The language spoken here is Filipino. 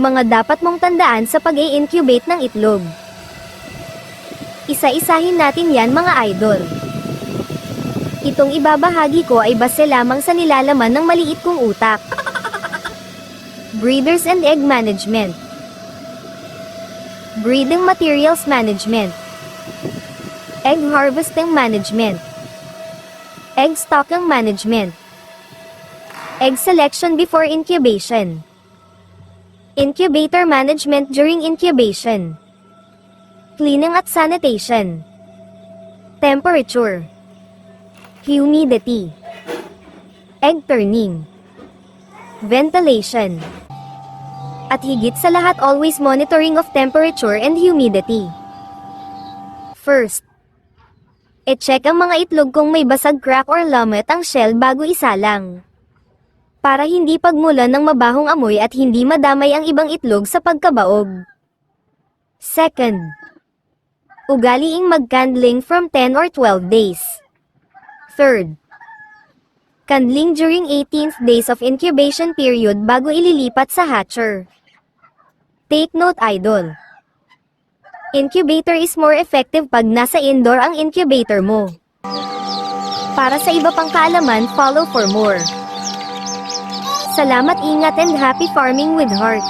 Mga dapat mong tandaan sa pag incubate ng itlog. Isa-isahin natin yan mga idol. Itong ibabahagi ko ay base lamang sa nilalaman ng maliit kong utak. Breeders and Egg Management Breeding Materials Management Egg Harvesting Management Egg Stocking Management Egg Selection Before Incubation Incubator Management During Incubation Cleaning at Sanitation Temperature Humidity Egg turning Ventilation At higit sa lahat always monitoring of temperature and humidity. First, e-check ang mga itlog kung may basag crack or lummet ang shell bago isalang. Para hindi pagmulan ng mabahong amoy at hindi madamay ang ibang itlog sa pagkabaog. Second, ugaliing mag-candling from 10 or 12 days. Third, candling during 18th days of incubation period bago ililipat sa hatcher. Take note idol. Incubator is more effective pag nasa indoor ang incubator mo. Para sa iba pang kaalaman, follow for more. Salamat ingat and happy farming with heart.